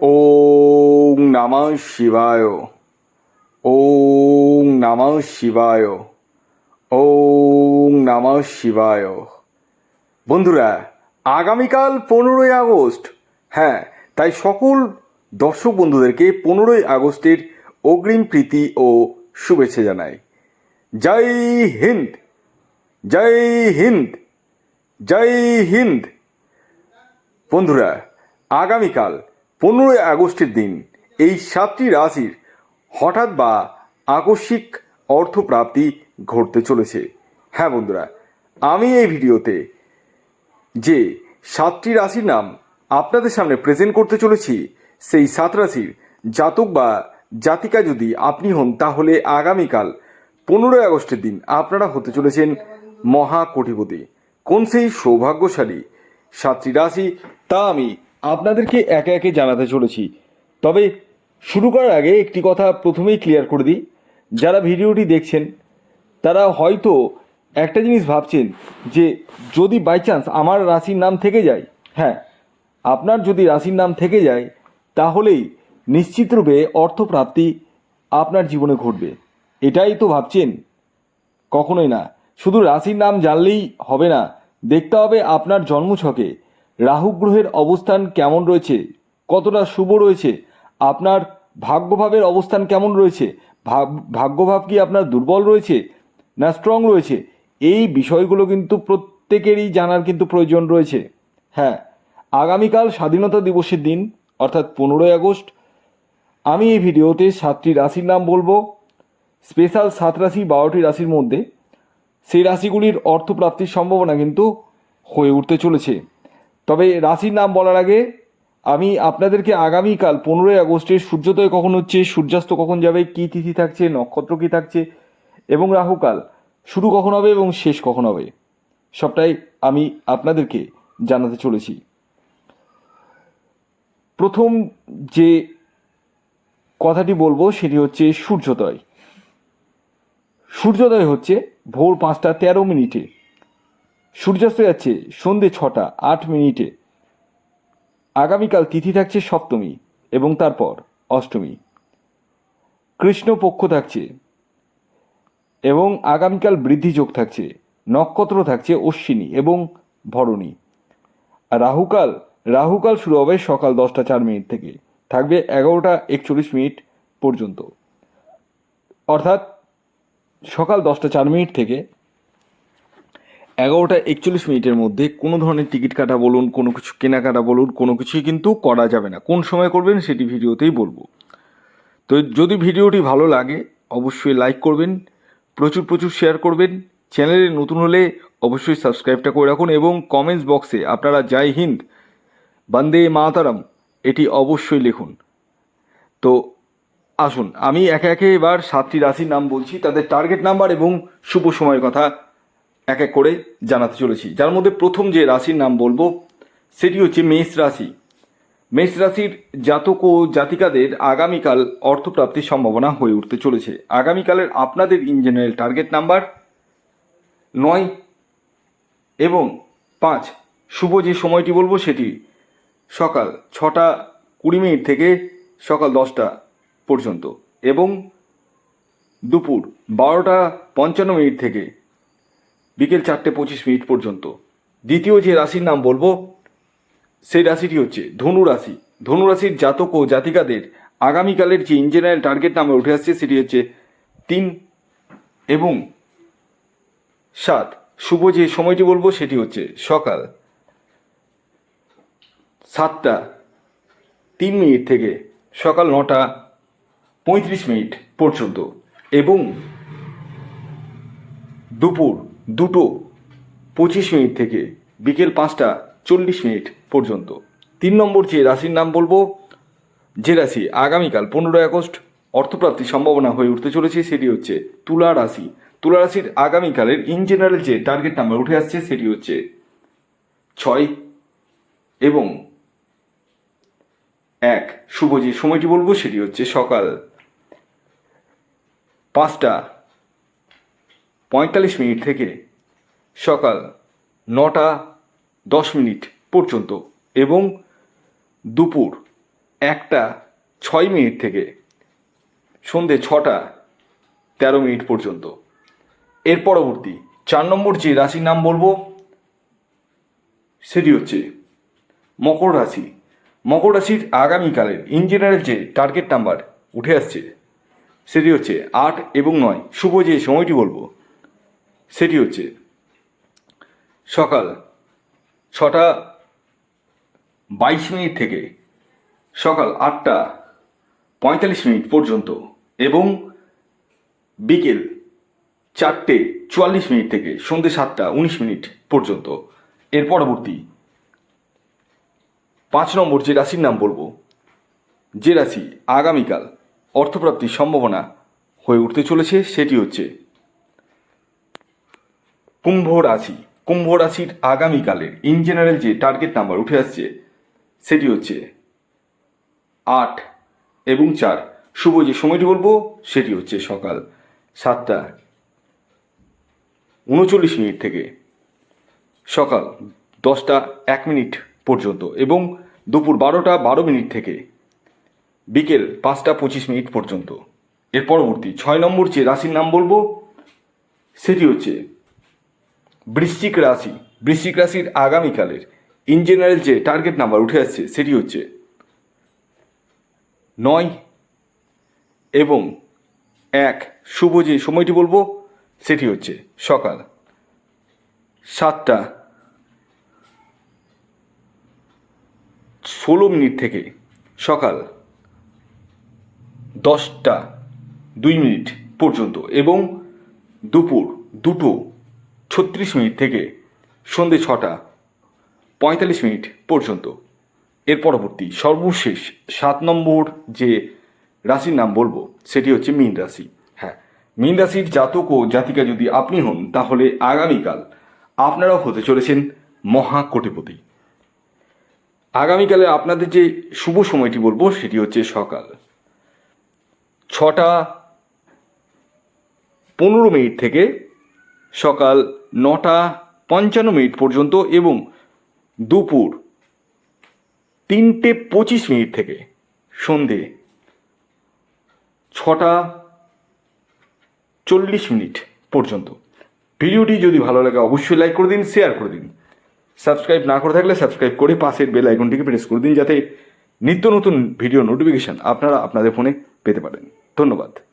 ওং নমঃ শিবায়। ওং নমঃ শিবায়। ওং নমঃ শিবায়। বন্ধুরা, আগামীকাল পনেরোই আগস্ট। হ্যাঁ তাই সকল দর্শক বন্ধুদেরকে পনেরোই আগস্টের অগ্রিম প্রীতি ও শুভেচ্ছা জানাই। জয় হিন্দ! জয় হিন্দ! জয় হিন্দ! বন্ধুরা, আগামীকাল পনেরোই আগস্টের দিন এই সাতটি রাশির হঠাৎ বা আকস্মিক অর্থপ্রাপ্তি ঘটতে চলেছে। হ্যাঁ বন্ধুরা, আমি এই ভিডিওতে যে সাতটি রাশির নাম আপনাদের সামনে প্রেজেন্ট করতে চলেছি, সেই সাত রাশির জাতক বা জাতিকা যদি আপনি হন, তাহলে আগামীকাল পনেরোই আগস্টের দিন আপনারা হতে চলেছেন মহা কোটিপতি কোন সেই সৌভাগ্যশালী সাতটি রাশি, তা আমি আপনাদেরকে একে একে জানাতে চলেছি। তবে শুরু করার আগে একটি কথা প্রথমেই ক্লিয়ার করে দিই। যারা ভিডিওটি দেখছেন, তারা হয়তো একটা জিনিস ভাবছেন যে, যদি বাই চান্স আমার রাশির নাম থেকে যায় হ্যাঁ আপনার যদি রাশির নাম থেকে যায়, তাহলেই নিশ্চিতরূপে অর্থপ্রাপ্তি আপনার জীবনে ঘটবে। এটাই তো ভাবছেন? কখনোই না। শুধু রাশির নাম জানলেই হবে না। দেখতে হবে আপনার জন্মছকে। রাহু গ্রহের অবস্থান কেমন রয়েছে? কতটা শুভ রয়েছে? আপনার ভাগ্যভাবের অবস্থান কেমন রয়েছে? ভাগ- ভাগ্যভাব কি আপনার দুর্বল রয়েছে না স্ট্রং রয়েছে? এই বিষয়গুলো কিন্তু প্রত্যেকেরই জানার কিন্তু প্রয়োজন রয়েছে। হ্যাঁ আগামীকাল স্বাধীনতা দিবসের দিন, অর্থাৎ পনেরোই আগস্ট। আমি এই ভিডিওতে সাতটি রাশির নাম বলব। স্পেশাল সাত রাশি বারোটি রাশির মধ্যে। সেই রাশিগুলির অর্থপ্রাপ্তির সম্ভাবনা কিন্তু হয়ে উঠতে চলেছে। তবে রাশির নাম বলার আগে আমি আপনাদেরকে আগামীকাল পনেরোই আগস্টের সূর্যোদয় কখন হচ্ছে, সূর্যাস্ত কখন যাবে, কী তিথি থাকছে, নক্ষত্র কী থাকছে এবং রাহুকাল শুরু কখন হবে এবং শেষ কখন হবে, সবটাই আমি আপনাদেরকে জানাতে চলেছি। প্রথম যে কথাটি বলব সেটি হচ্ছে সূর্যোদয়। সূর্যোদয় হচ্ছে ভোর পাঁচটা তেরো মিনিটে। সূর্যাস্ত যাচ্ছে সন্ধে ছটা, আট মিনিটে। আগামীকাল তিথি থাকছে সপ্তমী এবং তারপর অষ্টমী। কৃষ্ণপক্ষ থাকছে এবং আগামীকাল বৃদ্ধি যোগ থাকছে, নক্ষত্র থাকছে অশ্বিনী এবং ভরণী। রাহুকাল রাহুকাল শুরু হবে সকাল দশটা চার মিনিট থেকে, থাকবে এগারোটা একচল্লিশ মিনিট পর্যন্ত। অর্থাৎ সকাল দশটা চার মিনিট থেকে এগারোটা একচল্লিশ মিনিটের মধ্যে কোনো ধরনের টিকিট কাটা বলুন, কোনো কিছু কেনাকাটা বলুন, কোনো কিছুই কিন্তু করা যাবে না। কোন সময় করবেন সেটি ভিডিওতেই বলব। তো যদি ভিডিওটি ভালো লাগে, অবশ্যই লাইক করবেন, প্রচুর প্রচুর শেয়ার করবেন। চ্যানেলে নতুন হলে অবশ্যই সাবস্ক্রাইবটা করে রাখুন এবং কমেন্টস বক্সে আপনারা জয় হিন্দ, বন্দে মাতারাম, এটি অবশ্যই লিখুন। তো আসুন, আমি একে একে এবার সাতটি রাশির নাম বলছি, তাদের টার্গেট নাম্বার এবং শুভ সময়ের কথা এক এক করে জানাতে চলেছি। যার মধ্যে প্রথম যে রাশির নাম বলব, সেটি হচ্ছে মেষ রাশি। মেষ রাশির জাতক ও জাতিকাদের আগামীকাল অর্থপ্রাপ্তির সম্ভাবনা হয়ে উঠতে চলেছে। আগামীকালের আপনাদের ইন জেনারেল টার্গেট নাম্বার নয় এবং পাঁচ। শুভ যে সময়টি বলব, সেটি সকাল ছটা কুড়ি মিনিট থেকে সকাল দশটা পর্যন্ত এবং দুপুর বারোটা পঞ্চান্ন মিনিট থেকে বিকেল চারটে পঁচিশ মিনিট পর্যন্ত। দ্বিতীয় যে রাশির নাম বলব, সেই রাশিটি হচ্ছে ধনু রাশি। ধনু রাশির জাতক ও জাতিকাদের আগামীকালের যে ইঞ্জিনিয়ার টার্গেট নামে উঠে আসছে, সেটি হচ্ছে তিন এবং সাত। শুভ যে সময়টি বলব, সেটি হচ্ছে সকাল সাতটা তিন মিনিট থেকে সকাল নটা পঁয়ত্রিশ মিনিট পর্যন্ত এবং দুপুর দুটো পঁচিশ মিনিট থেকে বিকেল পাঁচটা চল্লিশ মিনিট পর্যন্ত। তিন নম্বর যে রাশির নাম বলব, যে রাশি আগামীকাল পনেরোই আগস্ট অর্থপ্রাপ্তির সম্ভাবনা হয়ে উঠতে চলেছে সেটি হচ্ছে তুলা রাশি। তুলা রাশির আগামীকালের ইন জেনারেল যে টার্গেট নাম্বার উঠে আসছে সেটি হচ্ছে ছয় এবং এক। শুভ যে সময়টি বলব সেটি হচ্ছে সকাল পাঁচটা পঁয়তাল্লিশ মিনিট থেকে সকাল নটা দশ মিনিট পর্যন্ত এবং দুপুর একটা ছয় মিনিট থেকে সন্ধে ছটা তেরো মিনিট পর্যন্ত। এর পরবর্তী চার নম্বর যে রাশির নাম বলব, সেটি হচ্ছে মকর রাশি। মকর রাশির আগামীকালের ইন জেনারেল যে টার্গেট নাম্বার উঠে আসছে, সেটি হচ্ছে আট এবং নয়। শুভ যে সময়টি বলব সেটি হচ্ছে সকাল ছটা বাইশ মিনিট থেকে সকাল আটটা পঁয়তাল্লিশ মিনিট পর্যন্ত এবং বিকেল চারটে চুয়াল্লিশ মিনিট থেকে সন্ধ্যে সাতটা উনিশ মিনিট পর্যন্ত। এর পরবর্তী পাঁচ নম্বর যে রাশির নাম বলব, যে রাশি আগামীকাল অর্থপ্রাপ্তির সম্ভাবনা হয়ে উঠতে চলেছে, সেটি হচ্ছে কুম্ভ রাশি কুম্ভ রাশির আগামীকালের ইন জেনারেল যে টার্গেট নাম্বার উঠে আসছে, সেটি হচ্ছে আট এবং চার। শুভ যে সময়টি বলব, সেটি হচ্ছে সকাল সাতটা উনচল্লিশ মিনিট থেকে সকাল দশটা এক মিনিট পর্যন্ত এবং দুপুর বারোটা বারো মিনিট থেকে বিকেল পাঁচটা পঁচিশ মিনিট পর্যন্ত। এর পরবর্তী ছয় নম্বর যে রাশির নাম বলব, সেটি হচ্ছে বৃশ্চিক রাশি, বৃশ্চিক রাশির আগামীকালের ইন জেনারেল যে টার্গেট নাম্বার উঠে আসছে সেটি হচ্ছে নয় এবং এক। শুভ যে সময়টি বলব সেটি হচ্ছে সকাল। সাতটা ষোলো মিনিট থেকে সকাল দশটা দুই মিনিট পর্যন্ত এবং দুপুর দুটো ছত্রিশ মিনিট থেকে সন্ধে ছটা, পঁয়তাল্লিশ মিনিট পর্যন্ত। এর পরবর্তী সর্বশেষ সাত নম্বর যে রাশির নাম বলব, সেটি হচ্ছে মীন রাশি। হ্যাঁ মীন রাশির জাতক ও জাতিকা যদি আপনি হন, তাহলে আগামীকাল আপনারাও হতে চলেছেন মহা কোটিপতি আগামীকালে আপনাদের যে শুভ সময়টি বলব, সেটি হচ্ছে সকাল। ছটা পনেরো মিনিট থেকে সকাল নটা পঞ্চান্ন মিনিট পর্যন্ত এবং দুপুর তিনটে পঁচিশ মিনিট থেকে সন্ধে ছটা চল্লিশ মিনিট পর্যন্ত। ভিডিওটি যদি ভালো লাগে অবশ্যই লাইক করে দিন শেয়ার করে দিন। সাবস্ক্রাইব না করে থাকলে সাবস্ক্রাইব করে পাশের বেল আইকনটিকে প্রেস করে দিন যাতে নিত্য নতুন ভিডিও নোটিফিকেশান আপনারা আপনাদের ফোনে পেতে পারেন। ধন্যবাদ।